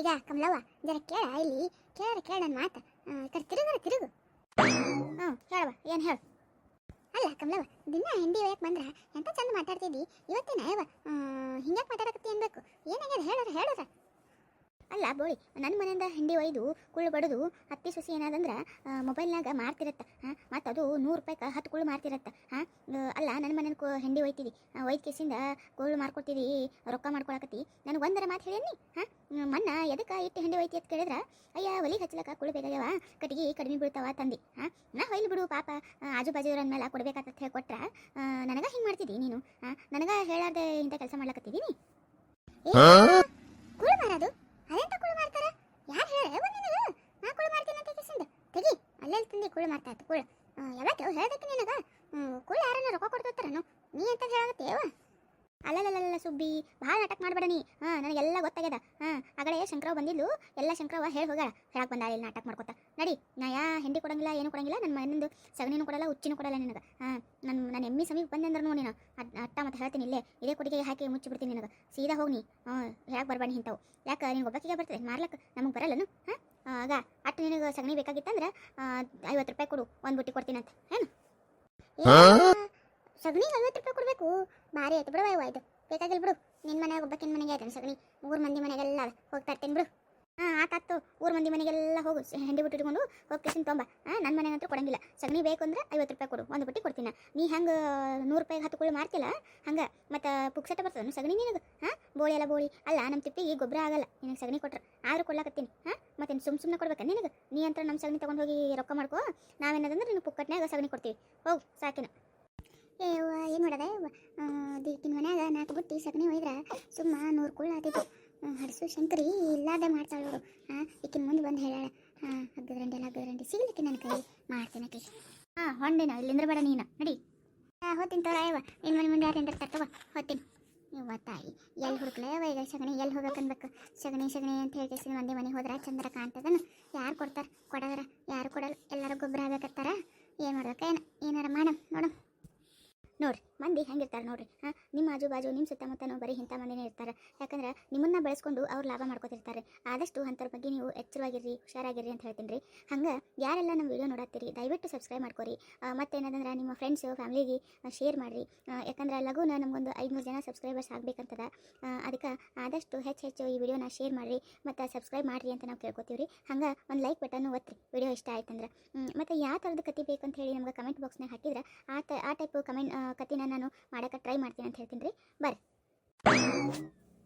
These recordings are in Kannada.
ಈಗ ಕಮಲವ್ವ, ಜರ ಕೇಳ, ಇಲ್ಲಿ ಕೇಳ ಕೇಳ ನನ್ನ ಮಾತು. ಕಡೆ ತಿರುಗರ ತಿರುಗು ಹ್ಞೂ ಹೇಳವ ಏನು ಹೇಳು? ಅಲ್ಲ ಕಮಲವ್ವ, ದಿನ ಹಿಂದಿ ಒಯ್ಯಕ್ಕೆ ಬಂದ್ರ ಎಂತ ಚಂದ ಮಾತಾಡ್ತಿದ್ದಿ? ಇವತ್ತೇನ ಯಾವ ಹಿಂಗ್ಯಾಕೆ ಮಾತಾಡಕತ್ತಿ ಅನ್ಬೇಕು? ಏನಾಗ್ಯದ, ಹೇಳರ ಹೇಳರ. ಅಲ್ಲ, ಬೋಳಿ ನನ್ನ ಮನೆಯಿಂದ ಹಿಂಡಿ ಒಯ್ದು ಕುಳ್ಳು ಬಡದು ಹತ್ತಿ ಸೊಸಿ ಏನಾದಂದ್ರೆ ಮೊಬೈಲ್ನಾಗ ಮಾರ್ತಿರತ್ತ ಹಾಂ ಮತ್ತು ಅದು ನೂರು ರೂಪಾಯಿಗೆ ಹತ್ತು ಕುಳ್ಳು ಮಾರ್ತಿರತ್ತ ಅಲ್ಲ ನನ್ನ ಮನೇನ ಕು ಹಿಂಡಿ ಒಯ್ತಿದಿ ಒಯ್ದು ಕೇಸಿಂದ ಕುಳ್ಳು ಮಾರ್ಕೊಡ್ತಿದಿ ರೊಕ್ಕ ಮಾಡ್ಕೊಳಕತ್ತಿ, ನನಗೆ ಒಂದರ ಮಾತು ಹೇಳೀನಿ ಹಾಂ ಮನ್ನ ಎದಕ್ಕೆ ಇಟ್ಟು ಹಿಂಡಿ ಒಯ್ತಿ ಅಂತ ಕೇಳಿದ್ರೆ, ಅಯ್ಯ, ಒಲಿ ಹಚ್ಚಲಕ್ಕ ಕುಳ್ಳು ಬೇಕಾಗ್ಯಾವ, ಕಟ್ಟಿಗೆ ಕಡಿಮೆ ಬೀಳ್ತಾವ ತಂದಿ ನಾ ಹೊಯ್ಲಿ ಬಿಡು ಪಾಪ ಆಜು ಬಾಜು ಮೇಲೆ ಕೊಡ್ಬೇಕಂತ ಹೇಳಿ ಕೊಟ್ರ ನನಗೆ ಹಿಂಗೆ ಮಾಡ್ತಿದ್ದಿ ನೀನು ನನಗೆ ಹೇಳಾರ್ದೆ ಇಂಥ ಕೆಲಸ ಮಾಡ್ಲಕತ್ತಿದ್ದೀನಿ ಕುಳ್ಳು ಮಾರೋದು ಅದೆಂತ ಕುಳ್ಳು ಮಾಡ್ತಾರ ಯಾರು ಹೇಳ ನಿನಗ ನಾ ಕುಳ್ಳು ಮಾಡ್ತೀನಿ ಅಂತ ಕೇಸಿಂದ ತೆಗಿ ಅಲ್ಲೆಲ್ಲಿ ತಿಂದಿ ಕುಳ್ಳು ಮಾಡ್ತಾ ಇತ್ತು ಕುಳ್ಳು ಯಾವಾಗ ಹೇಳ್ದಕ್ಕೆ ನಿನಗ. ಕುಳ್ಳು ಯಾರನ್ನ ರೊಕ್ಕ ಕೊಡ್ತಿರ್ತಾರನು. ನೀ ಅಂತ ಹೇಳಕತ್ತೇವ ಅಲ್ಲಲ್ಲಲ್ಲ ಸುಬ್ಬಿ ಭಾಳ ನಾಟಕ ಮಾಡಬೇಡ ನೀ. ಹಾಂ ನನಗೆಲ್ಲ ಗೊತ್ತಾಗ್ಯದ. ಹಾಂ ಆಗಲೇ ಶಂಕರವ್ ಬಂದಿದ್ಲು. ಎಲ್ಲ ಶಂಕರವ್ವ ಹೇಳಿ ಹೋಗ್ಯಾಳ. ಹೇಳಕ್ಕೆ ಬಂದಾಳ ಇಲ್ಲಿ ನಾಟಕ ಮಾಡ್ಕೊತ. ನಡಿ ನಾ ಯಾ ಹೆಂಡಿ ಕೊಡಂಗಿಲ್ಲ ಏನು ಕೊಡಂಗಿಲ್ಲ ನನ್ನ ಮನೆಯಿಂದ ಸಗಣಿನೂ ಕೊಡಲ್ಲ ಉಚ್ಚಿನೂ ಕೊಡಲ್ಲ ನಿನಗೆ. ಹಾಂ ನನ್ನ ನನ್ನ ಎಮ್ಮಿ ಸಮೀಪ ಬಂದೆ ಅಂದ್ರೆ ನೋಡಿ ನೀನು. ಅದ್ ಅಟ್ಟ ಮತ್ತೆ ಹೇಳ್ತೀನಿ ಇಲ್ಲೇ ಇದೇ ಕೊಟ್ಟಿಗೆ ಹಾಕಿ ಮುಚ್ಚಿ ಬಿಡ್ತೀನಿ ನಿನಗೆ. ಸೀದಾ ಹೋಗಿ ನೀ. ಹಾಂ ಹೇಳಕ್ಕೆ ಬರ್ಬೇಡಿ ಇಂಥವು. ಯಾಕೆ ನಿನಗೆ ಒಬ್ಬಕ್ಕಿಗೆ ಬರ್ತದೆ ಮಾರ್ಲಕ್ಕೆ ನಮಗೆ ಬರಲ್ಲನು? ಹಾಂ ಆಗ ಅಟ್ಟ ನಿನಗೆ ಸಗಣಿ ಬೇಕಾಗಿತ್ತಂದ್ರೆ ಐವತ್ತು ರೂಪಾಯಿ ಕೊಡು ಒಂದು ಬುಟ್ಟಿ ಕೊಡ್ತೀನಂತ. ಏನು? ಸಗಣಿ ಐವತ್ತು ರೂಪಾಯಿ ಕೊಡಬೇಕು. ಭಾರಿ ಆಯ್ತು ಬಿಡು ಅಯ್ಯೋ ಆಯ್ತು. ಬೇಕಾಗಿಲ್ಲ ಬಿಡು. ನಿನ್ನ ಮನೆಯಾಗ ಒಬ್ಬಕ್ಕಿನ ಮನೆಗೆ ಆಯ್ತಾನೆ ಸಗಣಿ? ಊರು ಮಂದಿ ಮನೆಗೆಲ್ಲ. ಹೋಗ್ತಾ ಇರ್ತೀನಿ ಬಿಡು. ಹಾಂ ಆತಾತು ಊರು ಮಂದಿ ಮನೆಗೆಲ್ಲ ಹೋಗು. ಹೆಂಡಿ ಬಿಟ್ಟು ಇಟ್ಕೊಂಡು ಹೋಗಿ ಕಿಸಿನ ತೊಂಬ. ಹಾಂ ನನ್ನ ಮನೆಗಂತೂ ಕೊಡಂಗಿಲ್ಲ. ಸಗಣಿ ಬೇಕು ಅಂದ್ರೆ ಐವತ್ತು ರೂಪಾಯಿ ಕೊಡು. ಒಂದು ಬುಟ್ಟಿ ಕೊಡ್ತೀನಿ. ನೀ ಹೆಂಗೆ ನೂರು ರೂಪಾಯಿಗೆ ಹತ್ತು ಕುಳ್ಳು ಮಾರ್ತಿಲ್ಲ ಹಂಗೆ. ಮತ್ತು ಪುಕ್ಸೆಟ ಬರ್ತದೆ ಸಗಣಿ ನಿನಗೆ? ಹಾಂ, ಬೋಳಿ ಎಲ್ಲ ಬೋಳಿ. ಅಲ್ಲ ನಮ್ಮ ತಿಪ್ಪಿಗೆ ಗೊಬ್ಬರ ಆಗಲ್ಲ. ನಿನಗೆ ಸಗಣಿ ಕೊಟ್ರೆ. ಆದರೂ ಕೊಡ್ಲಾಕತ್ತೀನಿ. ಹಾಂ, ಮತ್ತೆ ಸುಮ್ ಸುಮ್ಮನೆ ಕೊಡ್ಬೇಕಾ ನಿನಗೆ? ನೀ ಅಂತ ನಮ್ಮ ಸಗಣಿ ತೊಗೊಂಡು ಹೋಗಿ ರೊಕ್ಕ ಮಾಡ್ಕೋ. ನಾವೇನದಂದ್ರೆ ನಿನಗೆ ಪುಕ್ಕಟ್ನ್ಯಾಗ ಸಗಣಿ ಕೊಡ್ತೀವಿ. ಹೋಗು, ಸಾಕಿನ. ಏನು ಮಾಡೋದ? ದೀಕಿನ ಮನ್ಯಾಗ ನಾಲ್ಕು ಬುಟ್ಟಿ ಸಗಣಿ ಒಯ್ದ್ರ, ಸುಮ್ಮ ನೂರು ಕುಳ್ಳು ಆತಿತ್ತು ಹಡಸು ಶಂಕರಿ ಇಲ್ಲಾದ ಮಾಡ್ತಾಳೆ ಅವರು ಹಾಂ ಈಕಿನ ಮುಂದೆ ಬಂದು ಹೇಳ ಹಾಂ ಹಗ್ಗದ್ರಂಡಿ ಎಲ್ಲ ಹಗ್ಗದ್ರಂಡಿ ಸಿಗ್ಲಿಕ್ಕೆ ನನ್ನ ಕೈ ಮಾಡ್ತೀನಿ ಕೈ ಹಾಂ ಹೊಂಡೇನ ಇಲ್ಲಿಂದ್ರ ಬೇಡ ನೀನು. ನಡಿ. ಹಾಂ ಹೋಗ್ತೀನಿ ತೋರ ಅಯ್ಯವ ನಿನ್ನ ಮನೆ ಮುಂದೆ ಯಾರಿಂದ ತರ್ತವ ಹೋಗ್ತೀನಿ ನೀವು ತಾಯಿ ಎಲ್ಲಿ ಹುಡುಕ್ಲೇವ ಈಗ ಸಗಣಿ ಎಲ್ಲಿ ಹೋಗ್ಬೇಕನ್ಬೇಕು? ಸಗಣಿ ಸಗಣಿ ಅಂತ ಹೇಳಿ ಮಂದಿ ಮನೆಗೆ ಹೋದ್ರೆ ಚಂದ್ರ ಕಾಣ್ತದನು? ಯಾರು ಕೊಡ್ತಾರೆ? ಕೊಡೋದ್ರ? ಯಾರು ಕೊಡಲ್ಲ? ಎಲ್ಲರೂ ಗೊಬ್ಬರ ಆಗ್ಬೇಕತ್ತಾರ ಏನು ಮಾಡ್ಬೇಕು ಏನು ಏನಾರ ಮಾಡಮ್ ನೋಡಮ್ ನೋಡ್ರಿ ಮಂದಿ ಹೆಂಗಿರ್ತಾರೆ ನೋಡ್ರಿ ಹಾಂ ನಿಮ್ಮ ಆಜು ಬಾಜು ನಿಮ್ಮ ಸುತ್ತಮುತ್ತನೂ ಬರೀ ಇಂಥ ಮಂದಿನೇ ಇರ್ತಾರೆ. ಯಾಕಂದ್ರೆ ನಿಮ್ಮನ್ನ ಬೆಳೆಸ್ಕೊಂಡು ಅವ್ರು ಲಾಭ ಮಾಡ್ಕೊತಿರ್ತಾರೆ. ಆದಷ್ಟು ಅಂಥವ್ರ ಬಗ್ಗೆ ನೀವು ಎಚ್ಚರವಾಗಿರ್ರಿ, ಹುಷಾರಾಗಿರ್ರಿ ಅಂತ ಹೇಳ್ತೀನಿ ರೀ. ಹಂಗೆ ಯಾರೆಲ್ಲ ನಮ್ಮ ವಿಡಿಯೋ ನೋಡತ್ತೀರಿ, ದಯವಿಟ್ಟು ಸಬ್ಸ್ಕ್ರೈಬ್ ಮಾಡ್ಕೊರಿ. ಮತ್ತೇನದಂದ್ರೆ ನಿಮ್ಮ ಫ್ರೆಂಡ್ಸು ಫ್ಯಾಮಿಲಿಗೆ ಶೇರ್ ಮಾಡಿರಿ. ಯಾಕಂದ್ರೆ ಲಘುನ ನಮಗೊಂದು ಐದುನೂರು ಜನ ಸಬ್ಸ್ಕ್ರೈಬರ್ಸ್ ಆಗಬೇಕಂತದ. ಅದಕ್ಕೆ ಆದಷ್ಟು ಹೆಚ್ಚು ಹೆಚ್ಚು ಈ ವಿಡಿಯೋನ ಶೇರ್ ಮಾಡಿರಿ, ಮತ್ತು ಸಬ್ಸ್ಕ್ರೈಬ್ ಮಾಡಿರಿ ಅಂತ ನಾವು ಕೇಳ್ಕೊತೀವಿ ರೀ. ಹಂಗೆ ಒಂದು ಲೈಕ್ ಬಟನ್ ಒತ್ತಿರಿ ವಿಡಿಯೋ ಇಷ್ಟ ಆಯ್ತಂದ್ರೆ ಮತ್ತು ಯಾವ ಥರದ ಕತೆ ಬೇಕಂತ ಹೇಳಿ ನಮ್ಗೆ ಕಮೆಂಟ್ ಬಾಕ್ಸ್ನಾಗ ಹಾಕಿದ್ರೆ, ಆ ಟೈಪ್ ಕಮೆಂಟ್ ಕತಿನ ನಾನು ಮಾಡೋಕ್ಕೆ ಟ್ರೈ ಮಾಡ್ತೀನಿ ಅಂತ ಹೇಳ್ತೀನಿ ರೀ. ಬರ್ರಿ.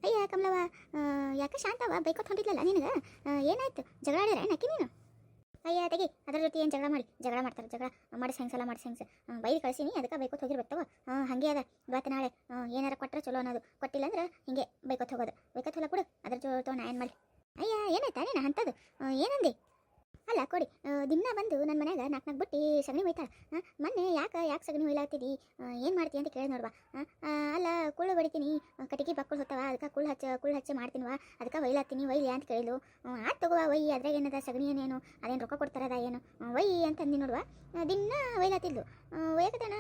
ಅಯ್ಯ ಕಮಲವ ಯಾಕೆ ಶಾಂತವ ಬೈಕೋತ್ ಹೊಂಟಿದ್ಲಲ್ಲ ನಿನಗೆ? ಏನಾಯ್ತು? ಜಗಳ ಆಡಿದ್ರೆ ನಕ್ಕಿ ನೀನು? ಅಯ್ಯ ತೆಗಿ, ಅದ್ರ ಜೊತೆ ಏನು ಜಗಳ ಮಾಡಿ? ಜಗಳ ಮಾಡ್ತಾರೆ, ಜಗಳ ಮಾಡಿ ಹೆಂಗ್ಸಲ್ಲ ಮಾಡಿ ಹೆಂಗ್ಸ. ಬೈದು ಕಳಿಸೀನಿ, ಅದಕ್ಕೆ ಬೈಕೋತ್ ಹೋಗಿರ್ಬೇಕವ ಹಂಗೆ ಅದ. ಇವತ್ತು ನಾಳೆ ಏನಾರ ಕೊಟ್ಟರೆ ಚಲೋ ಅನ್ನೋದು. ಕೊಟ್ಟಿಲ್ಲ ಅಂದ್ರೆ ಹಿಂಗೆ ಬೈಕೋತ್ ಹೋಗೋದು. ಬೈಕೋತ್ ಹೊಲ ಕೊಡು, ಅದ್ರ ಜೊತೆ ನಾ ಏನು ಮಾಡಿ ಅಯ್ಯ, ಏನಾಯ್ತಾ ನೀನು ಅಂಥದ್ದು ಏನಂದೆ? ಅಲ್ಲ ಕೊಡಿ. ದಿನ ಬಂದು ನನ್ನ ಮನ್ಯಾಗ ನಾಲ್ಕು ನಾಲ್ಕು ಬುಟ್ಟಿ ಸಗಣಿ ಒಯ್ತಾಳೆ. ಹಾಂ ಮೊನ್ನೆ ಯಾಕೆ ಯಾಕೆ ಸಗಣಿ ಒಯ್ಲಾಗ್ತಿದ್ದಿ ಏನು ಮಾಡ್ತೀಯ ಅಂತ ಕೇಳಿ ನೋಡ್ವಾ. ಅಲ್ಲ ಕುಳ್ಳು ಬಡಿತೀನಿ. ಕಟ್ಟಿಗೆ ಬಕ್ಕಳು ಹೊತ್ತವ ಅದಕ್ಕೆ ಕುಳ್ಳು ಹಚ್ಚ ಕುಳ್ಳು ಹಚ್ಚ ಮಾಡ್ತೀನಿವ. ಅದಕ್ಕೆ ಒಯ್ಲಾತೀನಿ ಒಯ್ಲಿ ಅಂತ ಕೇಳಿದ್ಲು. ಆತ ತಗೋವ ಒಯ್ಯಿ ಅದ್ರಾಗ ಏನದ ಸಗಣಿ ಏನೇನು ಅದೇನು ರೊಕ್ಕ ಕೊಡ್ತಾರದ ಏನು? ಒಯ್ ಅಂತಂದು ನೋಡುವ. ದಿನ ಒಯ್ಲಾತಿದ್ಲು. ಒಯ್ಯಕತನ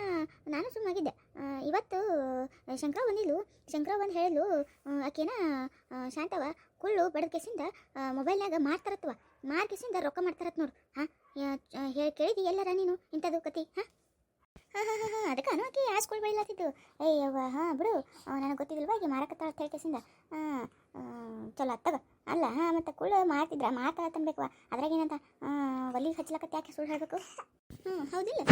ನಾನು ಸುಮ್ಮಾಗಿದ್ದೆ. ಆ, ಇವತ್ತು ಶಂಕರ ಬಂದಿದ್ಲು. ಶಂಕರ ಬಂದು ಹೇಳಿದ್ಲು ಆಕೆನ ಶಾಂತವ ಕುಳ್ಳು ಬಡದ ಕೆಸಿಂದ ಮೊಬೈಲ್ನಾಗ ಮಾರ್ತಾರತ್ವ. ಮಾರ್ ಕೆಸಿಂದ ರೊಕ್ಕ ಮಾಡ್ತಾರತ್ ನೋಡು. ಹಾಂ ಹೇಳಿ, ಕೇಳಿದಿ ಎಲ್ಲರ ನೀನು? ಇಂಥದ್ದು ಕತಿ, ಹಾಂ? ಹಾಂ ಹಾಂ ಹಾಂ ಅದಕ್ಕೆ ಆಕೆ ಆಸ್ಕೊಳ್ ಬೆಳಿಲಾತಿದ್ದು. ಏಯ್ ಅವ್ವ, ಹಾಂ, ಬಿಡು. ನನಗೆ ಗೊತ್ತಿದ್ದಿಲ್ವಾ ಈಗ ಮಾರಕತ್ತಾಳ ಅಂತ ಹಾಂ ಚಲೋ ಆಗ್ತದ ಅಲ್ಲ ಮತ್ತೆ ಕುಳ್ಳು ಮಾಡ್ತಿದ್ರ ಮಾತಾಡ ತನ್ಬೇಕವ ಅದ್ರಾಗೇನಂತ ಒಲಿಗೆ ಹಚ್ಲಕತ್ತೆ ಯಾಕೆ ಸುಳ್ಳು ಹೇಳಬೇಕು? ಹ್ಞೂ ಹೌದಿಲ್ಲ.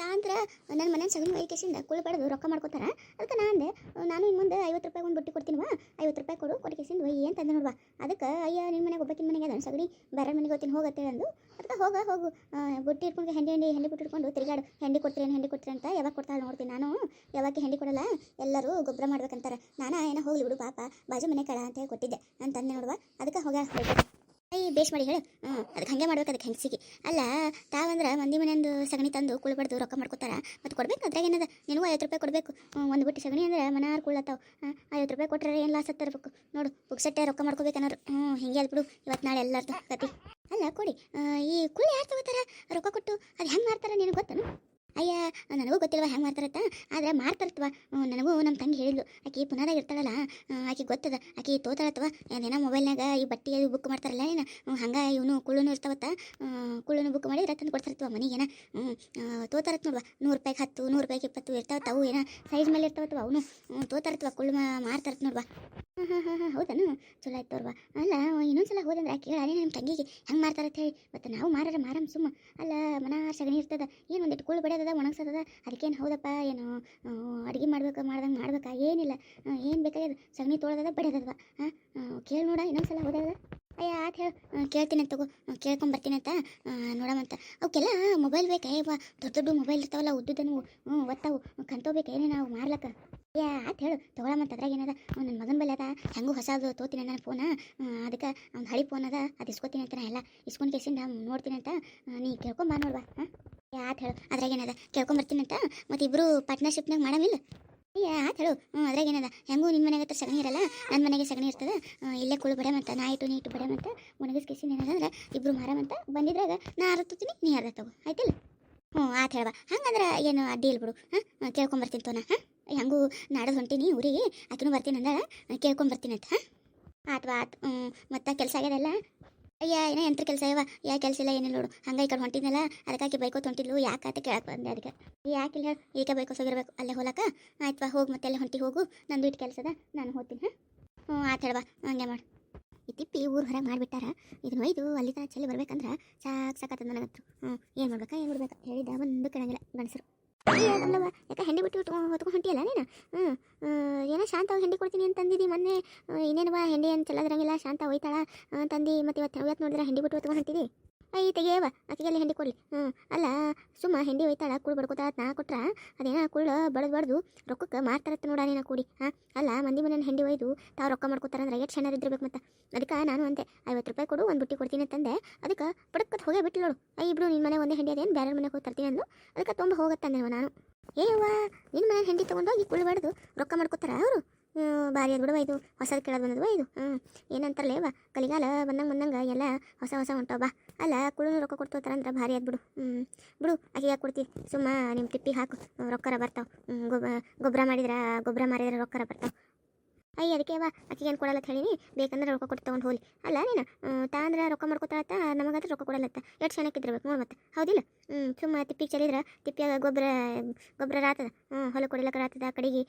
ತಾಂತ್ರ ನನ್ನ ಮನೆ ಸಗಣಿ ವೈಕೇಶಿಂದ ಕುಳ್ಳು ಪಡೆದು ರೊಕ್ಕ ಮಾಡ್ಕೊತಾರ. ಅದಕ್ಕೆ ನಾ ಅಂದೆ, ನಾನು ಇನ್ನು ಮುಂದೆ ಐವತ್ತು ರೂಪಾಯಿ ಒಂದು ಬುಟ್ಟಿ ಕೊಡ್ತೀನಿವಾ ಐವತ್ತು ರೂಪಾಯಿ ಕೊಡು, ಕೊಟ್ಟು ಕೇಸಿಂದ ಒಯ್ಯಿ ಅಂತ ಅಂದೆ ನೋಡುವ. ಅದಕ್ಕೆ, ಅಯ್ಯ ನಿಮ್ಮ ಮನೆಗೆ ಒಬ್ಬಕ್ಕಿನ ಮನೆಗೆ ಅದನ್ನು ಸಗಣಿ ಬೇರೆ ಮನೆಗೆ ಹೋಗ್ತೀನಿ ಹೋಗತ್ತೆ ಅಂದು. ಅದಕ್ಕೆ ಹೋಗ, ಹೋಗು. ಬುಟ್ಟಿ ಇಟ್ಕೊಂಡು ಹೆಂಡಿ ಹೆಂಡಿ ಹೆಂಡಿ ಬಿಟ್ಟು ಇಟ್ಕೊಂಡು ತಿರುಗಾಡು ಹೆಂಡಿ ಕೊಡ್ತೀರಿ ಹೆಂಡಿ ಕೊಡ್ತೀರಿ ಅಂತ ಯಾವಾಗ ಕೊಡ್ತಾಳೆ ನೋಡ್ತೀನಿ ನಾನು. ಯಾವಾಗ ಹೆಂಡಿ ಕೊಡಲ್ಲ, ಎಲ್ಲರೂ ಗೊಬ್ಬರ ಮಾಡ್ಬೇಕಂತಾರೆ. ನಾನು ಏನೋ ಹೋಗ್ಲಿ ಬಿಡು ಪಾಪ. ಬಾಜು ಮನೆ ಕಳ ಅಂತ ಹೇಳಿ ಕೊಟ್ಟಿದ್ದೆ. ತಂದೆ ನೋಡುವ, ಅದಕ್ಕೆ ಹೋಗ ಅಯ್ಯ ಬೇಸ್ ಮಾಡಿ ಹೇಳು. ಹ್ಞೂ ಅದಕ್ಕೆ ಹಂಗೆ ಮಾಡ್ಬೇಕು ಅದಕ್ಕೆ ಹೆಂಗಸಿಗೆ. ಅಲ್ಲ, ತಾವಂದ್ರೆ ಮಂದಿ ಮನೆಯಂದು ಸಗಣಿ ತಂದು ಕುಳ್ಬಾರ್ದು ರೊಕ್ಕ ಮಾಡ್ಕೊತಾರ, ಮತ್ತು ಕೊಡ್ಬೇಕು ಅದ್ರಾಗ ಏನದ? ನಿನಗೂ ಐವತ್ತು ರೂಪಾಯಿ ಕೊಡಬೇಕು. ಒಂದು ಬುಟ್ಟಿ ಸಗಣಿ ಅಂದ್ರೆ ಮನಾರು ಕುಳ್ಳತ್ತಾವ ಐವತ್ತು ರೂಪಾಯಿ ಕೊಟ್ಟರೆ ಏನು ಲಾಸ್ ತರಬೇಕು? ನೋಡು ಉಗ್ಸಟ್ಟೆ ರೊಕ್ಕ ಮಾಡ್ಕೋಬೇಕನ್ನೋರು ಹ್ಞೂ ಹಿಂಗೆ ಅದ್ಬಿಡು. ಇವತ್ತು ನಾಳೆ ಎಲ್ಲರದು ಕತಿ ಅಲ್ಲ, ಕೊಡಿ. ಈ ಕುಳ್ಳಿ ಯಾರು ತಗೋತಾರ? ರೊಕ್ಕ ಕೊಟ್ಟು ಅದು ಹೆಂಗೆ ಮಾಡ್ತಾರೆ ನಿನಗೆ ಗೊತ್ತನು? ಅಯ್ಯ, ನನಗೂ ಗೊತ್ತಿಲ್ವ ಹೆಂಗೆ ಮಾಡ್ತಾರತ್ತ ಆದ್ರೆ ಮಾಡ್ತಾರತ್ವ. ನನಗೂ ನಮ್ಮ ತಂಗಿ ಹೇಳಿದ್ಲು. ಆಕೆ ಪುನಾದಾಗ ಇರ್ತಾಳಲ್ಲ ಆಕೆ ಗೊತ್ತದ. ಆಕೆ ತೋತಾಳತ್ವ. ಏನೇನೋ ಮೊಬೈಲ್ನಾಗ ಈ ಬಟ್ಟೆ ಅದು ಬುಕ್ ಮಾಡ್ತಾರಲ್ಲ ಏನು? ಹಂಗೆ ಇವನು ಕುಳ್ಳುನು ಇರ್ತಾವತ್ತ. ಕುಳ್ಳುನು ಬುಕ್ ಮಾಡಿ ತಂದು ಕೊಡ್ತಾರತ್ವ ಮನೆಗೇನ ತೋತಾರತ್ ನೋಡ್ವ. ನೂರು ರೂಪಾಯಿಗೆ ಹತ್ತು, ನೂರು ರೂಪಾಯಿಗೆ ಇಪ್ಪತ್ತು ಇರ್ತಾವ ತಾವು ಏನೋ? ಸೈಜ್ ಮೇಲೆ ಇರ್ತಾವತ್ವ ಅವನು. ತೋತಾರತ್ವ, ಕುಳ್ಳು ಮಾರ್ತಾರತ್ ನೋಡ್ವ. ಹಾಂ ಹಾಂ ಹಾಂ ಹೌದನು? ಚಲೋ ಆಯ್ತು ಅವ್ರವ ಅಲ್ಲ ಇನ್ನೊಂದ್ಸಲ ಹೋದಂದ್ರೆ ಕೇಳಾರೆ ನಮ್ಮ ತಂಗಿಗೆ ಹೆಂಗೆ ಮಾಡ್ತಾರತ್ತ ಹೇಳಿ? ಮತ್ತು ನಾವು ಮಾರಾರ ಮಾರಮ್ ಸುಮ್ಮ. ಅಲ್ಲ, ಮನ ಸಗಣಿ ಇರ್ತದ. ಏನು ಒಂದಿಟ್ಟು ಕುಳ್ಳು ಬಡಿಯೋದದ ಅದಕ್ಕೆ ಅದಕ್ಕೇನು ಹೌದಪ್ಪ, ಏನು ಅಡುಗೆ ಮಾಡ್ಬೇಕು, ಮಾಡ್ದಂಗೆ ಮಾಡ್ಬೇಕಾ, ಏನಿಲ್ಲ. ಏನು ಬೇಕಾಗ್ಯದ, ಸಗಣಿ ತೊಳೆದದ ಬಡಿಯೋದವ ಹಾಂ ಕೇಳಿ ನೋಡ ಇನ್ನೊಂದ್ಸಲ ಹೋದಾಗ ಅಯ್ಯ, ಆತ್ ಹೇಳು ಕೇಳ್ತೀನಿ ತಗೋ ಕೇಳ್ಕೊಂಬರ್ತೀನಿ ಅಂತ. ನೋಡಮಂತ ಅವಕ್ಕೆಲ್ಲ ಮೊಬೈಲ್ ಬೇಕಾ ಏವ ದೊಡ್ಡ ದೊಡ್ಡ ಮೊಬೈಲ್ ಇರ್ತಾವಲ್ಲ ಉದ್ದುದನ್ನು ಹ್ಞೂ, ಒತ್ತಾವು ಕಂತೋಬೇಕು ಏನೇ ನಾವು ಮಾರ್ಲಕ್ಕ? ಅಯ್ಯ, ಆತ್ ಹೇಳು ತೊಗೊಳಮಂತ ಅದ್ರಾಗ ಏನದ ನನ್ನ ಮಗನ ಬಲ್ಲಿ ಅದ, ಹೆಂಗೂ ಹೊಸದು ತೋತೀನಿ ನನ್ನ ಫೋನ ಅದಕ್ಕೆ ಒಂದು ಹಳಿ ಫೋನ್ ಅದ, ಅದು ಇಸ್ಕೊತೀನಿ ಅಂತ ಎಲ್ಲ, ಇಸ್ಕೊಂಡು ಕೇಸಿಂದ ನೋಡ್ತೀನಿ ಅಂತ ನೀ ಕೇಳ್ಕೊಂಬ ನೋಡ್ವಾ ಹಾಂ ಆತ ಹೇಳು. ಅದ್ರಾಗ ಏನದ? ಕೇಳ್ಕೊಂಬರ್ತೀನಿ ಅಂತ? ಮತ್ತು ಇಬ್ಬರು ಪಾರ್ಟ್ನರ್ಶಿಪ್ನಾಗ ಮಾಡಮಿಲ್ಲ ಅಯ್ಯ ಆತ ಹೇಳು. ಹ್ಞೂ ಅದ್ರಾಗ ಏನದ? ಹೆಂಗೂ ನಿನ್ನ ಮನೆಗೆ ಹತ್ರ ಸಗಣಿ ಇರಲ್ಲ? ನನ್ನ ಮನೆಗೆ ಸಗಣಿ ಇರ್ತದೆ? ಇಲ್ಲೇ ಕುಳು ಬಡಮಂತ ನಾ ಇಟ್ಟು ನೀ ಇಟ್ಟು ಬಡಮಂತ ಒಣಗಿಸ್ ಕೇಸಿನ ಇಬ್ರು ಮಾರಮಂತ ಬಂದಿದ್ರಾಗ ನಾ ಅರ್ಧತೀನಿ ನೀ ಅರ್ಧ ತಗೋ. ಆಯ್ತಿಲ್ಲ? ಹ್ಞೂ ಆತ ಹೇಳವ ಹಂಗಂದ್ರೆ ಏನು ಅಡ್ಡಿ ಇಲ್ಲ ಬಿಡು. ಹಾಂ? ಕೇಳ್ಕೊಂಬರ್ತೀನಿ ತೋನ. ಹಾಂ? ಹೆಂಗೂ ನಾಡೋದು ಹೊಂಟೀನಿ ಊರಿಗೆ, ಆತನೂ ಬರ್ತೀನಿ ಅಂದಾಳ. ಕೇಳ್ಕೊಂಬರ್ತೀನಿ ಅಂತ. ಹಾಂ? ಆತ್ವಾ ಆತು. ಹ್ಞೂ ಮತ್ತೆ ಕೆಲಸ ಆಗ್ಯದಲ್ಲ ಅಯ್ಯ ಏನೋ ಎಂತ ಕೆಲಸ ಇವ. ಯಾ ಕೆಲಸ ಇಲ್ಲ, ಏನಿಲ್ಲ ನೋಡು. ಹಂಗೆ ಈ ಕಡೆ ಹೊಂಟಿದ್ನಲ್ಲ, ಅದಕ್ಕಾಗಿ ಬೈಕೋ ತೊಂಟಿದ್ಲು, ಯಾಕೆ ಅಂತ ಕೇಳಕ್ಕೆ ಬಂದೆ ಅದಕ್ಕೆ. ಯಾಕಿಲ್ಲ ಈಗ ಬೈಕೋಸೋಗಿರ್ಬೇಕು ಅಲ್ಲೇ ಹೋಲಕ್ಕ? ಆಯ್ತವಾ ಹೋಗಿ ಮತ್ತೆ ಅಲ್ಲೇ ಹೊಂಟಿ ಹೋಗು. ನಂದು ಇಟ್ಟು ಕೆಲಸದ, ನಾನು ಹೋಗ್ತೀನಿ, ಹಾಂ? ಹ್ಞೂ ಆತ ಹೇಳವಾ ಹಂಗೆ ಮಾಡು. ಈ ತಿಪ್ಪಿ ಊರು ಹೊರಗೆ ಮಾಡಿಬಿಟ್ಟಾರ? ಇದನ್ನ ಒಯ್ದು ಅಲ್ಲಿ ತನಕ ಚಳಿ ಬರ್ಬೇಕಂದ್ರೆ ಸಾಕು ಸಾಕತ್ತದ ನನಗಂತೂ. ಹ್ಞೂ ಏನು ಮಾಡ್ಬೇಕಾ? ಏನು ಬಿಡ್ಬೇಕಾ ಹೇಳಿದ ಒಂದು ಕೆಳಂಗಿಲ್ಲ ಗಂಡಸರು. ಅಲ್ಲವ ಯಾಕೆ ಹೆಂಡಿ ಬಿಟ್ಟು ಹೊತ್ಕೊಂಡು ಹೊಂಟಿಯಲ್ಲ ನೀನು? ಹ್ಞೂ ಏನೋ ಶಾಂತವಾಗಿ ಹೆಂಡಿ ಕೊಡ್ತೀನಿ ಅಂತ ಅಂದಿದ್ದಿ ಮೊನ್ನೆ ಇನ್ನೇನವ ಹೆಂಡಿ ಅಂತ ಚೆಲ್ಲದ್ರಂಗಿಲ್ಲ ಶಾಂತ ಹೋಯ್ತಾಳ ತಂದಿ ಮತ್ತು ಇವತ್ತು ಇವತ್ತು ನೋಡಿದ್ರೆ ಹೆಂಡಿ ಬಿಟ್ಟು ಹೊತ್ಕೊಂಡು ಹೊಂಟಿದಿ? ಐ ತೆಗಿಯವ ಆಕೆಗೆಲ್ಲ ಹೆಂಡಿ ಕೊಡಲಿ. ಹ್ಞೂ ಅಲ್ಲ, ಸುಮ್ಮ ಹೆಂಡಿ ಒಯ್ತಾಳ ಕುಳು ಬಡ್ಕೋತಾ ನಾ ಕೊಟ್ರ ಅದೇನ ಕುಳ್ಳು ಬಡದು ಬಡ್ದು ರೊಕ್ಕಕ್ಕೆ ಮಾರ್ತಾರತ್ತ ನೋಡಾನೇನ ನೀನು ಕೂಡಿ, ಹಾಂ. ಅಲ್ಲ, ಮಂದಿ ಮನೇನ ಹೆಂಡಿ ಒಯ್ದು ತಾವು ರೊಕ್ಕ ಮಾಡ್ಕೋತಾರಂದ್ರೆ ಎಷ್ಟು ಚೆನ್ನಾಗಿ ಇದ್ದಿರ್ಬೇಕು ಮತ್ತೆ. ಅದಕ್ಕೆ ನಾನು ಅಂತೆ ಐವತ್ತು ರೂಪಾಯಿ ಕೊಡು, ಒಂದು ಬುಟ್ಟಿ ಕೊಡ್ತೀನಿ ಅಂತಂದೆ. ಅದಕ್ಕೆ ಪಡಕ್ಕತ್ ಹೋಗೇ ಬಿಟ್ಟು ನೋಡು. ಐ ಇಬ್ರು ನಿನ್ನ ಮನೆ ಒಂದೇ ಹೆಂಡಿ ಅದೇನು ಬೇರೆ ಮನೆಗೆ ಹೋಗಿ ತರ್ತೀನಿ ಅಂದು ಅದಕ್ಕೆ ತುಂಬ ಹೋಗತ್ತಂದೇವ ನಾನು. ಏಯವ್ವ ನಿನ್ನ ಮನೆ ಹೆಂಡಿ ತೊಗೊಂಡೋಗಿ ಕುಳ್ಳು ಬಡ್ದು ರೊಕ್ಕ ಮಾಡ್ಕೋತಾರ ಅವರು? ಭಾರಿ ಅದು ಬಿಡುವ ಇದು ಹೊಸದು ಕೇಳೋದು ಬಂದದ್ವ ಇದು. ಹ್ಞೂ ಏನಂತಾರಲ್ಲೇವ ಕಲಿಗಾಲ ಬಂದಂಗೆ ಬಂದಂಗೆ ಎಲ್ಲ ಹೊಸ ಹೊಸ ಹೊಂಟವ ಬಾ. ಅಲ್ಲ ಕುಳು ರೊಕ್ಕ ಕೊಡ್ತೋತಾರಂದ್ರೆ ಭಾರಿ ಆಗ್ಬಿಡು. ಬಿಡು ಹ್ಞೂ, ಬಿಡು ಅಕ್ಕಿ ಯಾಕೆ ಕೊಡ್ತಿ? ಸುಮ್ಮ ನಿಮ್ಮ ತಿಪ್ಪಿ ಹಾಕು ರೊಕ್ಕರ ಬರ್ತಾವೆ. ಗೊಬ್ಬರ ಗೊಬ್ಬರ ಮಾಡಿದ್ರೆ ಗೊಬ್ಬರ ಮಾರಿದ್ರೆ ರೊಕ್ಕರ ಬರ್ತಾವೆ. ಅಯ್ಯ, ಅದಕ್ಕೆ ವಾ ಆಕೆಗೆ ಏನು ಕೊಡಲ್ಲ ಹೇಳೀನಿ. ಬೇಕಂದ್ರೆ ರೊಕ್ಕ ಕೊಟ್ಟು ತೊಗೊಂಡು ಹೋಲಿ ಅಲ್ಲ ನೀನು ತಾಂದ್ರೆ ರೊಕ್ಕ ಮಾಡ್ಕೊತಾಳತ್ತ, ನಮಗಾದ್ರೆ ರೊಕ್ಕ ಕೊಡಲ್ಲತ್ತ. ಎಷ್ಟು ಚೆನ್ನಾಗಿದ್ದಿರ್ಬೇಕು ನೋಡಿ ಮತ್ತೆ. ಹೌದಿಲ್ಲ? ಹ್ಞೂ ಸುಮ್ಮ ತಿಪ್ಪಿಗೆ ಚೆಲ್ಲಿದ್ರೆ ತಿಪ್ಪಿಯಾಗ ಗೊಬ್ಬರ ಗೊಬ್ಬರ ರಾತದ. ಹ್ಞೂ ಹೊಲ ಕೊಡಿಲಕ್ಕ ರಾತದ, ಆ ಕಡೆಗೆ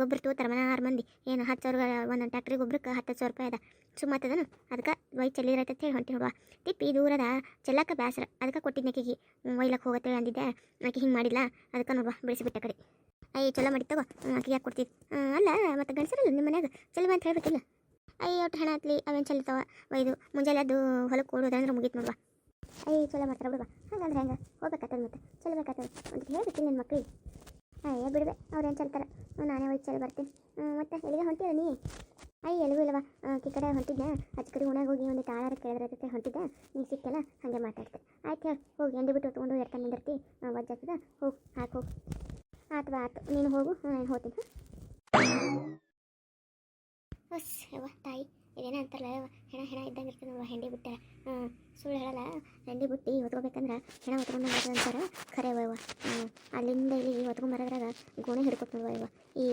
ಗೊಬ್ಬರ ತೋತಾರ ಮನಾರು ಮಂದಿ. ಏನು ಹತ್ತು ಸಾವಿರ ಒಂದೊಂದು ಟ್ಯಾಕ್ಟ್ರಿ ಗೊಬ್ಬರಕ್ಕೆ ಹತ್ತು ಸಾವಿರ ರೂಪಾಯಿ ಅದ. ಸುಮ್ಮತ್ತದನು ಅದಕ್ಕೆ ವೈ ಚೆಲ್ಲಿದ್ರೆ ಅಂತ ಹೇಳಿ ಹೊಂಟಿ ನೋಡುವ. ತಿಪ್ಪಿ ದೂರದ ಚೆಲ್ಲಕ್ಕೆ ಬೇಸರ ಅದಕ್ಕೆ ಕೊಟ್ಟಿದ್ದೆ ವೈಲಕ್ಕೆ ಒಯ್ಲಕ್ಕೆ ಹೋಗತ್ತೆ ಅಂದಿದ್ದೆ. ಆಕೆ ಹಿಂಗೆ ಮಾಡಿಲ್ಲ ಅದಕ್ಕೆ ನೋಡುವ ಬೆಳೆಸಿಬಿಟ್ಟ ಕಡೆ. ಅಯ್ಯ, ಚಲೋ ಮಾಡಿ ತಗೋ. ಅಕ್ಕಿಗೆ ಯಾಕೆ ಕೊಡ್ತೀವಿ ಅಲ್ಲ, ಮತ್ತೆ ಗಂಡಸರಲ್ಲ ನಿಮ್ಮ ಮನ್ಯಾಗ? ಚಲೋ ಅಂತ ಹೇಳ್ಬೇಕಿಲ್ಲ. ಅಯ್ಯ, ಒಟ್ಟು ಹಣ ಹತ್ಲಿ ಅವೇನು ಚಲಿತಾವ ಒಯ್ದು, ಮುಂಜಾನೆ ಅದು ಹೊಲಕ್ಕೆ ಓಡೋದಂದ್ರೆ ಮುಗೀತು ನೋಡುವ. ಅಯ್ಯ, ಚಲೋ ಮಾಡ್ತಾರೆ ಬಿಡುವ. ಹಂಗಂದ್ರೆ ಹೆಂಗೆ? ಹೋಗ್ಬೇಕಾಗ್ತದೆ ಮತ್ತೆ? ಚೆಲ್ಬೇಕಾಗ್ತದೆ ಅಂತ ಹೇಳ್ಬೇಕಿಲ್ಲ ನನ್ನ ಮಕ್ಳಿಗೆ? ಅಯ್ಯ, ಬಿಡುವೆ ಅವ್ರೇನು ಚಲ್ತಾರೆ? ನಾನೇ ಹೋಗಿ ಚಲೋ ಬರ್ತೀನಿ. ಮತ್ತೆ ಎಲ್ಲಿಗೆ ಹೊಂಟಿಲ್ಲ ನೀ? ಅಯ್ಯ, ಎಲ್ಲಿಗೂ ಇಲ್ಲವಾ? ಈ ಕಡೆ ಹೊಂಟಿದ್ದೆ ಕಡೆ ಉಣಾಗ ಹೋಗಿ ಒಂದು ತಾಳಾರ ಕೇಳಿದ್ರೆ ಜೊತೆ ಹೊಂಟಿದ್ದೆ ನೀ ಸಿಕ್ಕಲ್ಲ? ಹಾಗೆ ಮಾತಾಡ್ತೆ. ಆಯ್ತು ಹೇಳಿ, ಹೋಗಿ ಎಂಡಿ ಬಿಟ್ಟು ತೊಗೊಂಡು ಎರ್ಕೊಂಡು ನಿಂದಿರ್ತಿ. ವಜ್ಜಾಗ್ತದ ಹೋಗಿ, ಹಾಕಿ, ಹೋಗಿ. ಆತು ಆತು ನೀನು ಹೋಗು ನಾನು ಹೋಗ್ತೀನಿ ಹಸ್ ಯವ್ವ ತಾಯಿ ಇದೇನ ಅಂತಾರಲ್ಲ ಹೆಣ ಹೆಣ ಇದ್ದಂಗೆ ಇರ್ತದೆ ನೋಡುವ ಹೆಂಡಿ ಬಿಟ್ಟ ಸುಳ್ಳು ಹೇಳಲ್ಲ ಹೆಂಡಿ ಬಿಟ್ಟು ಹೊತ್ಕೋಬೇಕಂದ್ರೆ ಹೆಣ ಹೊತ್ಕೊಂಡು ಅಂತಾರೆ ಖರೆ ಹ್ಞೂ ಅಲ್ಲಿಂದ ಇಲ್ಲಿ ಹೊತ್ಕೊಂಬರೋದ್ರಾಗ ಗೋಣೆ ಹಿಡ್ಕೊತ ನೋಡುವ ಈ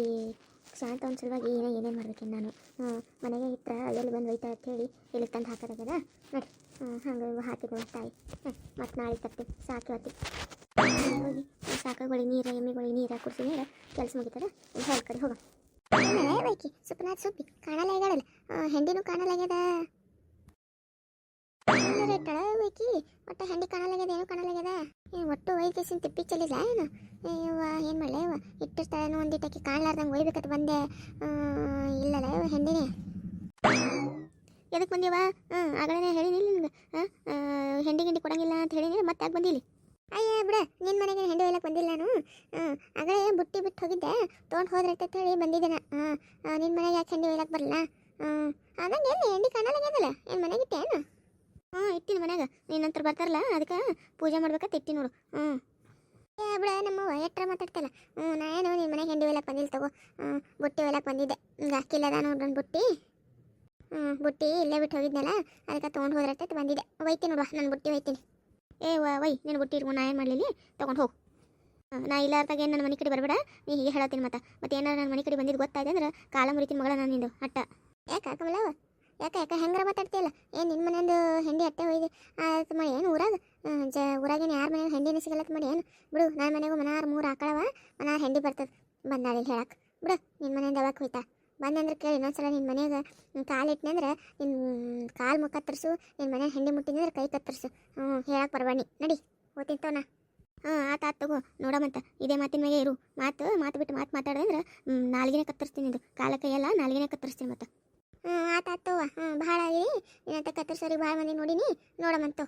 ಶಾಂತ ಒಂದು ಸಲುವಾಗಿ ಏನೇ ಏನೇನು ಮಾಡ್ಬೇಕೇನು ನಾನು ಮನೆಗೆ ಇತ್ತ ಎಲ್ಲಿ ಬಂದು ಒಯ್ತಾ ಅಂತ ಹೇಳಿ ಇಲ್ಲಿ ತಂದು ಹಾಕೋದಾಗದ ನೋಡಿ ಹಂಗೆ ಹಾಕಿದ್ವ ತಾಯಿ ಹಾಂ ಮತ್ತು ನಾಳೆ ತರ್ತೀನಿ ಸಾಕಿ ಹೊತ್ತಿ ಹೋಗಿ ಸಾಕಾಗೊಳಿ, ನೀರು ನೀರ ನೀರು, ಕುಡಿಸಿ ನೀರು, ಕೆಲಸ ಮುಗಿತಾರೆ ಹೊಲ ಕಡೆ ಹೋಗ. ಬೈಕಿ ಸುಪ್ಪನಾಥ್ ಸುಪ್ಪಿ ಕಾಣಲ್ಲ ಆಗ್ಯಾಳಲ್ಲ ಹೆಂಡಿನೂ ಕಾಣಲಾಗ್ಯದ ಇಟ್ಟಳ ಬೈಕಿ ಒಟ್ಟು ಹೆಂಡಿ ಕಾಣಲಾಗ್ಯದ ಏನು ಕಾಣಲಾಗ್ಯದ ಏ, ಒಟ್ಟು ಒಯ್ಕೇಸಿನ ತಿಪ್ಪಿ ಚೆಲ್ಲಿಲ್ಲ ಏನು? ಇವ ಏನು ಮಾಡಲೆ, ಯವ್ವ? ಇಟ್ಟಿರ್ತಾಳೇನೋ ಒಂದಿಟ್ಟಕ್ಕೆ ಕಾಣಲಾರ್ದಂಗೆ ಒಯ್ಬೇಕಂತ ಬಂದೆ. ಇಲ್ಲಲ್ಲ ಇವ ಹೆಂಡಿನೇ. ಎದಕ್ಕೆ ಬಂದೀವ ಹ್ಞೂ ಆಗಲೇ ಹೇಳಿನಿ ನಿನ್ಗೆ. ಹಾಂ ಹೆಂಡಿ ಗಿಂಡಿ ಕೊಡಂಗಿಲ್ಲ ಅಂತ ಹೇಳಿನಿ, ಮತ್ತೆ ಯಾಕೆ ಬಂದಿಲ್ಲ ಅಯ್ಯ, ಬಿಡ. ನಿನ್ನ ಮನೆಗೆ ಹೆಂಡು ಒಯ್ಲಕ್ಕೆ ಬಂದಿಲ್ಲ ನಾನು? ಹಾಂ ಆಗಲೇ ಬುಟ್ಟಿ ಬಿಟ್ಟು ಹೋಗಿದ್ದೆ. ತೊಗೊಂಡು ಹೋದ್ರೈತೆ ಹೇಳಿ ಬಂದಿದ್ದೆ ನಾ. ಹಾಂ ನಿನ್ನ ಮನೆಗೆ ಯಾಕೆ ಹೆಂಡು ಬರಲ್ಲ ಹಾಂ ಅದಂಗೆ ಎಲ್ಲಿ? ಹೆಂಡಿ ಕಾಣಲಾಗ್ಯದಲ್ಲ ಏನು ಮನೆಗೆ ಇಟ್ಟೇನು ಹಾಂ ಇಟ್ಟಿನಿ ಮನ್ಯಾಗ ನೀನು ನಂತರ ಬರ್ತಾರಲ್ಲ, ಅದಕ್ಕೆ ಪೂಜೆ ಮಾಡ್ಬೇಕಂತ ಇಟ್ಟಿ ನೋಡು. ಹ್ಞೂ ಏ, ಬಿಡ, ನಮ್ಮ ಎಟ್ರ ಮಾತಾಡ್ತಲ್ಲ. ಹ್ಞೂ ನಾ ಏನು ನಿನ್ನ ಮನೆಗೆ ಹೆಂಡಿ ಒಯ್ಲಕ್ಕೆ ಬಂದಿಲ್ಲ ತಗೋ. ಹ್ಞೂ ಬುಟ್ಟಿ ಒಯ್ಲಕ್ಕೆ ಬಂದಿದ್ದೆ. ಈಗ ಅಕ್ಕಿಲ್ಲದ ನೋಡ್ರಿ ಬುಟ್ಟಿ. ಹ್ಞೂ ಬುಟ್ಟಿ ಇಲ್ಲೇ ಬಿಟ್ಟು ಹೋಗಿದ್ನಲ್ಲ, ಅದಕ್ಕೆ ತೊಗೊಂಡು ಹೋದ್ರೈತೆ ಬಂದಿದ್ದೆ. ಒಯ್ತೀನಿ ನೋಡುವ ನಾನು ಬುಟ್ಟಿ ಒಯ್ತೀನಿ ಏ, ವ ನೀನು ಬಿಟ್ಟಿರು ನಾ ಏನು ಮಾಡಲಿ ತೊಗೊಂಡು ಹೋಗು. ನಾ ಇಲ್ಲಾರ್ದಾಗ ಏನು ನನ್ನ ಮನೆ ಕಡೆ ಬರಬೇಡ? ನೀ ಹೀಗೆ ಹೇಳತ್ತೀನಿ ಮತ್ತೆ. ಮತ್ತೆ ಏನಾರು ನನ್ನ ಮನೆ ಕಡೆ ಬಂದಿದ್ದು ಗೊತ್ತಾಯ್ತು ಅಂದ್ರೆ ಕಾಲ ಮುರಿತೀನಿ ಮಗಳ ನಾನು ನಿಂದು, ಅಟ್ಟ. ಯಾಕೆ ಕಮಲವ ಯಾಕೆ ಯಾಕೆ? ಹೆಂಗಾರ ಮಾತಾಡ್ತೀಯಲ್ಲ? ಏನು ನಿನ್ನ ಮನೆಯೊಂದು ಹೆಂಡಿ ಅಟ್ಟೆ ಹೋಯ್ದು ಆಯ್ತು ಮಾಡಿ ಏನು ಊರಾಗ? ಜ, ಊರಾಗೇನು ಯಾರ ಮನೆಯಾಗ ಹೆಂಡಿನ ಸಿಗಲ್ಲ ಮಾಡಿ ಏನು? ಬಿಡು ನನ್ನ ಮನೆಗೂ ಮನಾರು ಮೂರು ಆಕಳವ, ಮನಾರು ಹೆಂಡಿ ಬರ್ತದೆ. ಬಂದಾಳಿ ಹೇಳಕ್ಕೆ ಬಿಡು ನಿನ್ನ ಮನೆಯಿಂದ ಯಾವಾಗ ಹೋಯ್ತಾ ಬಂದಂದ್ರೆ ಕೇಳಿ, ಇನ್ನೊಂದ್ಸಲ ನಿನ್ನ ಮನೆಯಾಗ ಕಾಲು ಇಟ್ನಂದ್ರೆ ನಿನ್ನ ಕಾಲು ಮುಖ ಕತ್ತರಿಸು ನಿನ್ನ ಮನೆ ಹೆಂಡಿ ಮುಟ್ಟಿನಂದ್ರೆ ಕೈ ಕತ್ತರಿಸು ಹ್ಞೂ ಹೇಳಕ್ಕೆ ಪರವಾನಿ ನಡಿ ಓದ್ತಿಂತವನ ಹಾಂ ಆತ, ಆತ್ ತಗೋ ನೋಡಮಂತ ಇದೇ ಮಾತಿನ ಮ್ಯಾಗೆ ಇರು. ಮಾತು ಮಾತು ಬಿಟ್ಟು ಮಾತು ಮಾತಾಡಂದ್ರೆ ನಾಲ್ಗಿನೇ ಕತ್ತರಿಸ್ತೀನಿ ಇದು ಕಾಲ ಕೈಯಲ್ಲ ನಾಲ್ಗಿನೇ ಕತ್ತರಿಸ್ತೀನಿ ಮತ್ತೆ. ಹ್ಞೂ ಆತ ಆತವ ಹ್ಞೂ ಭಾಳ ಆಗಿ ಏನಂತ ಕತ್ತರಿಸೋರಿಗೆ ಭಾಳ ಮಂದಿ ನೋಡೀನಿ. ನೋಡಮಂತು